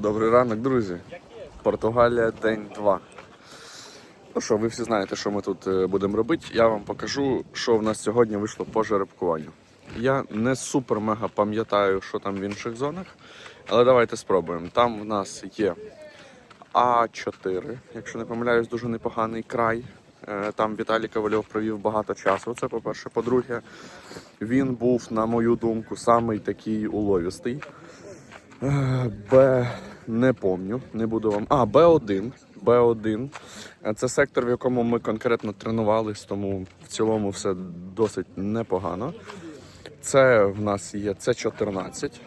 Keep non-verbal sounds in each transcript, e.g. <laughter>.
Добрий ранок, друзі. Португалія, день 2. Ну що, ви всі знаєте, що ми тут е, будемо робити. Я вам покажу, що в нас сьогодні вийшло по жеребкуванню. Я не супер-мега пам'ятаю, що там в інших зонах, але давайте спробуємо. Там в нас є А4, якщо не помиляюсь, дуже непоганий край. Е, Там Віталій Ковальов провів багато часу. Це по-перше. По-друге, він був, на мою думку, самий такий уловістий. Е, Б не помню, не буду вам. А, Б1. Б1. Е, Це сектор, в якому ми конкретно тренувались, тому в цілому все досить непогано. Це в нас є С14.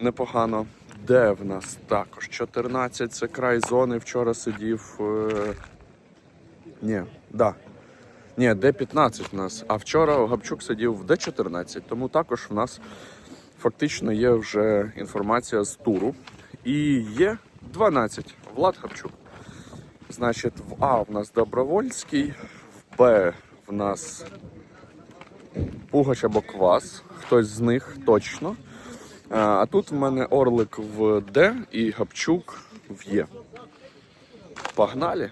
Непогано. Де в нас також 14, це край зони. Вчора сидів. Е... Ні, да. Ні, Д15 в нас. А вчора Габчук сидів в Д14, тому також в нас фактично є вже інформація з туру. І є 12 Влад Габчук. Значить, в А в нас Добровольський, в Б в нас Пугач або Квас. Хтось з них точно. А тут в мене Орлик в Д і Гапчук в Є. Погнали!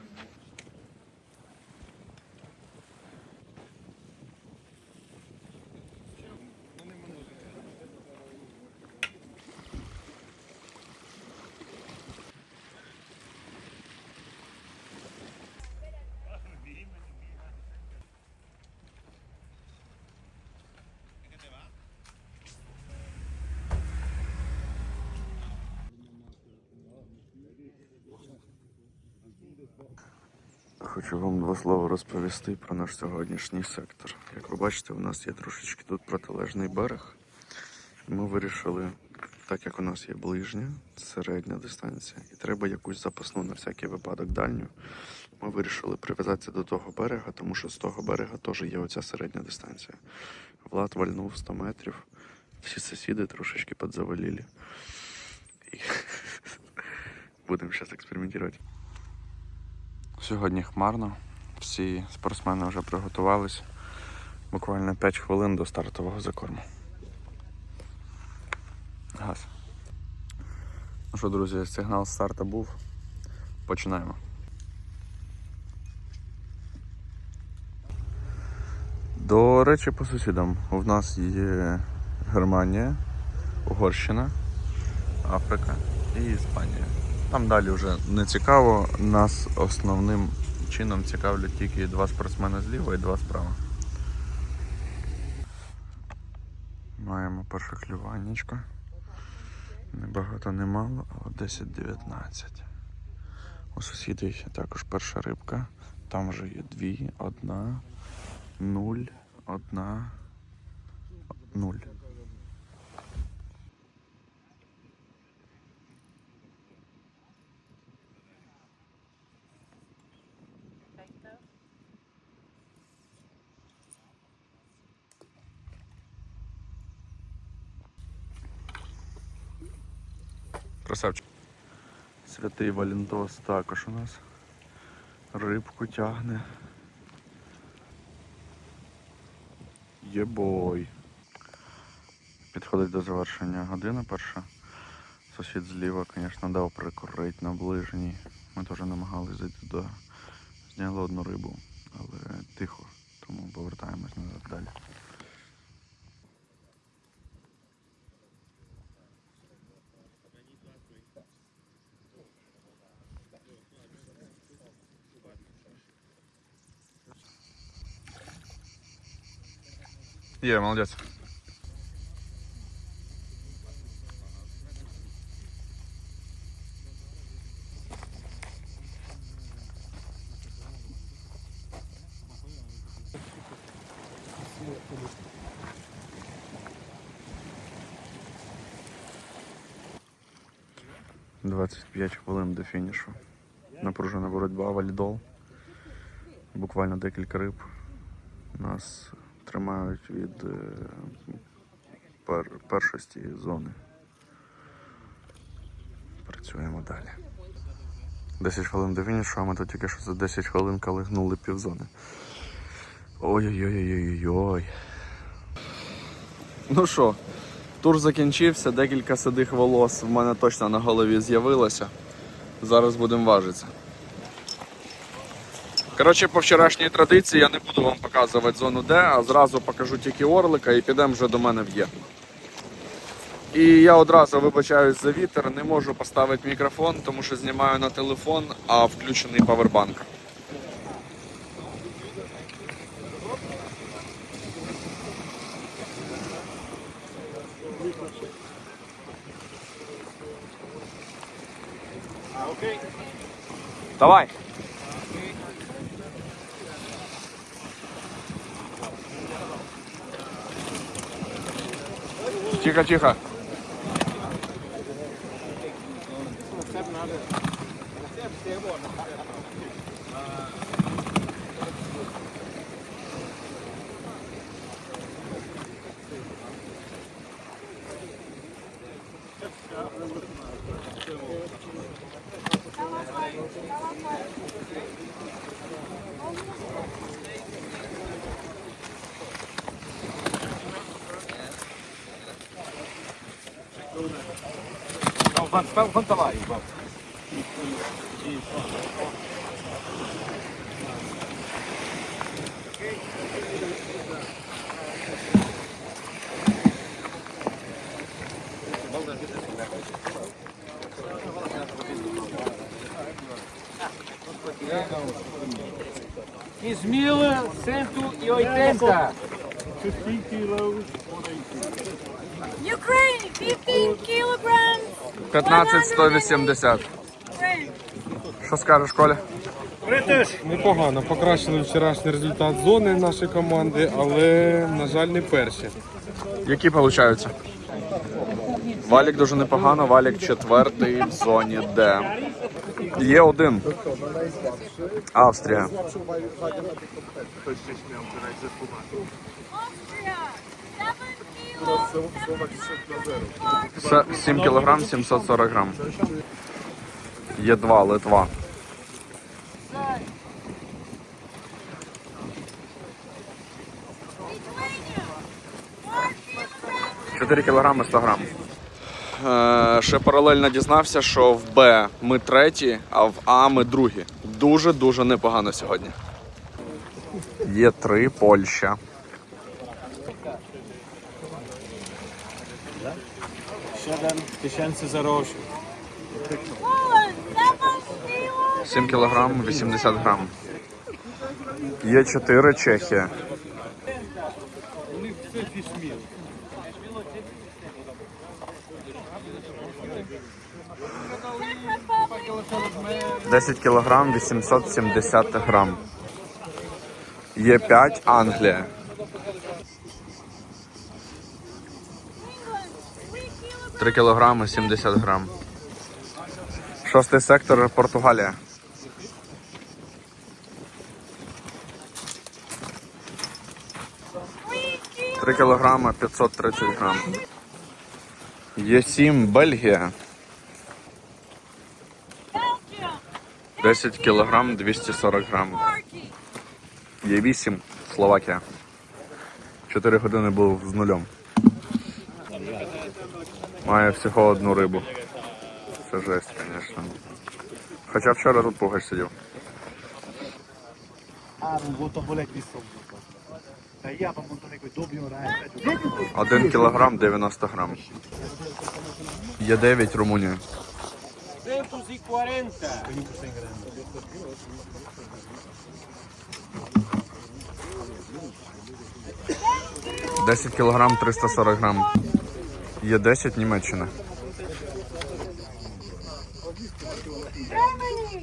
Хочу вам два слова розповісти про наш сьогоднішній сектор. Як ви бачите, у нас є трошечки тут протилежний берег. Ми вирішили, так як у нас є ближня, середня дистанція, і треба якусь запасну на всякий випадок дальню. Ми вирішили прив'язатися до того берега, тому що з того берега теж є оця середня дистанція. Влад вальнув 100 метрів, всі сусіди трошечки підзавалили. І <laughs> будемо зараз експериментувати. Сьогодні хмарно. Всі спортсмени вже приготувались. Буквально 5 хвилин до стартового закорму. Газ. Ну що, друзі, сигнал старта був. Починаємо. До речі, по сусідам. У нас є Германія, Угорщина, Африка і Іспанія. Там далі вже не цікаво. Нас основним чином цікавлять тільки два спортсмени зліва і два справа. Маємо перше клюваннячко. Небагато не мало, але 10-19. У сусідів також перша рибка. Там вже є дві, одна, нуль, одна, нуль. Красавчик. Святий Валентос також у нас рибку тягне. Єбой. Підходить до завершення година перша. Сусід зліва, звісно, дав прикурить на ближній. Ми теж намагалися зайти до. Зняли одну рибу, але тихо, тому повертаємось назад далі. Є, молодець. Двадцять п'ять хвилин до фінішу. Напружена боротьба, валідол. Буквально декілька риб. Нас тримають від е, першості зони. Працюємо далі. 10 хвилин до фінішу, а ми тут тільки що за 10 хвилин калигнули півзони. Ой-ой-ой-ой-ой. Ну що, Тур закінчився, декілька седих волос в мене точно на голові з'явилося. Зараз будемо важитися. Коротше, по вчорашній традиції я не буду вам показувати зону Д, а зразу покажу тільки орлика і підемо вже до мене в Є. І я одразу вибачаюсь за вітер, не можу поставити мікрофон, тому що знімаю на телефон, а включений павербанк. Давай. Тихо, тихо. Vamos, vamos, vamos lá, vamos. Quinze mil cento e oitenta. Fifteen kilos. Ukraine, fifteen kilos. 15 180. Great. Що скажеш, Коля? Непогано покращили вчорашній результат зони нашої команди, але, на жаль, не перші. Які получаються? Валік дуже непогано, Валік четвертий в зоні Д. Є один. Австрія. Austria, 7 kilos, 740. 7 кілограм 740 грам. Є два, Литва. Lithuania, 4 kilograms. 4 кілограми 100 грам. Е, ще паралельно дізнався, що в Б ми треті, а в А ми другі. Дуже-дуже непогано сьогодні. Є три Польща. 7 kilos. 7 кілограм 80 грам. Є 4 Чехія. Republic, 10 кілограм 870 грам. Є 5 Англія. 3 kilograms. 3 кілограми 70 грам. Шостий сектор Португалія. 3 кілограми 530 грам. Є 7 Бельгія. Belgium, 10 кілограм 240 грам. Є 8 Словакія. 4 години був з нульом. Має всього одну рибу. Це жесть, звісно. Хоча вчора тут пугач сидів. 1 кілограм 90 грам. Є 9 Румунія. 140. 10 кілограм 340 грам. Є 10 Німеччина. Germany,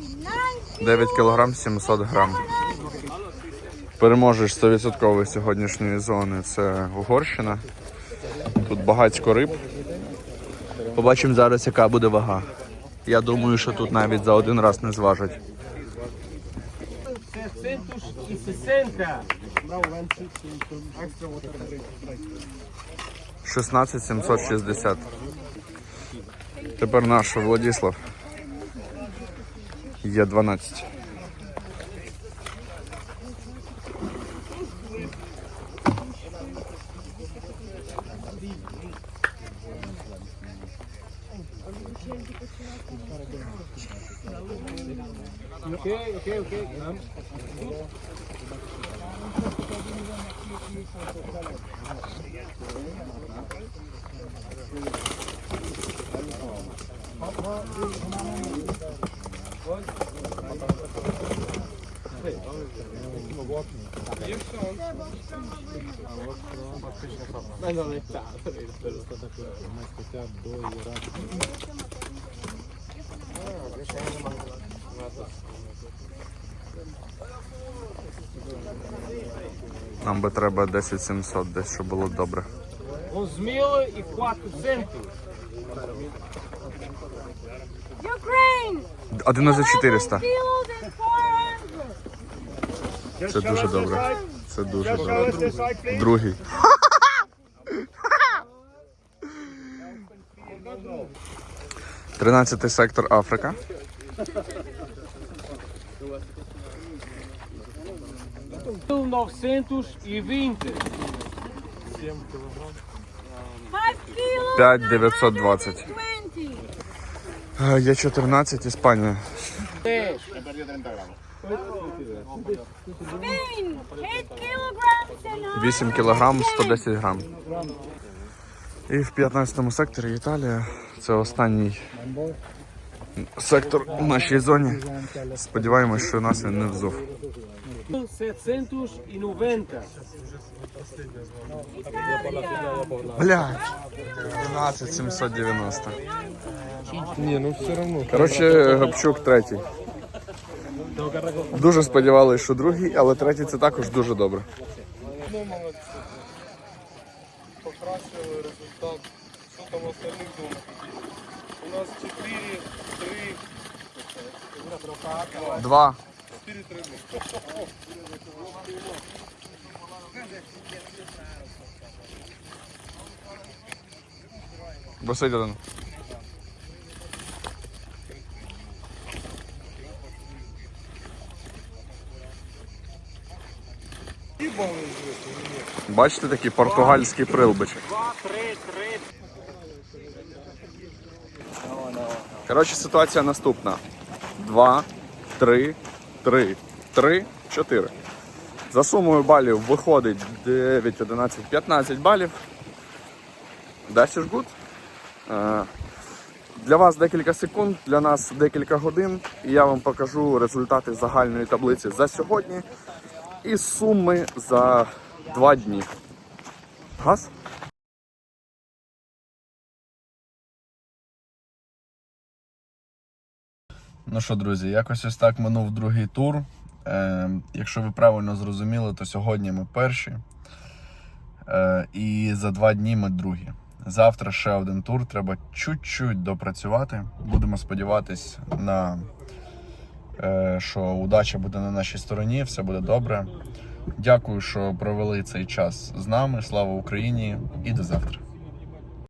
9 9 кілограм 700 грам. Переможеш 100% сьогоднішньої зони це Угорщина. Тут багатько риб. Побачимо зараз, яка буде вага. Я думаю, що тут навіть за один раз не зважать. 660. 16 760. Тепер наш Владислав. Є 12. Ben de alayım. Хотя бы до Ирана. Нам би треба 10 700 десь, щоб було добре. 11 mil e 400. Ukraine! 11 400. kilos and 400! Це дуже добре. Це дуже добре. Другий. Тринадцятий сектор Африка. Mil 920. 5 kilos 5 920. 20! Е, Є 14, Іспанія. 10. Spain! 8 kilograms and 8 кілограм 110 грам. І в 15 секторі Італія. Це останній сектор у нашій зоні. Сподіваємось, що нас він не взув. 790 і 90. Блядь. 12 Ні, ну все одно. Коротше, Гапчук третій. Дуже сподівалися, що другий, але третій це також дуже добре. Ну, молодці. Покрасили результат. Що там остальних думок? У нас 4, 3, 2. Висить один. Бачите такий португальський прилбичок. Коротше, ситуація наступна. Два, три три, три, чотири. За сумою балів виходить 9, 11, 15 балів. That's is good. Е, Для вас декілька секунд, для нас декілька годин, і я вам покажу результати загальної таблиці за сьогодні і суми за два дні. Газ? Ну що, друзі, якось ось так минув другий тур. Е, якщо ви правильно зрозуміли, то сьогодні ми перші. Е, і за два дні ми другі. Завтра ще один тур, треба чуть-чуть допрацювати. Будемо сподіватись на е, що удача буде на нашій стороні, все буде добре. Дякую, що провели цей час з нами. Слава Україні і до завтра.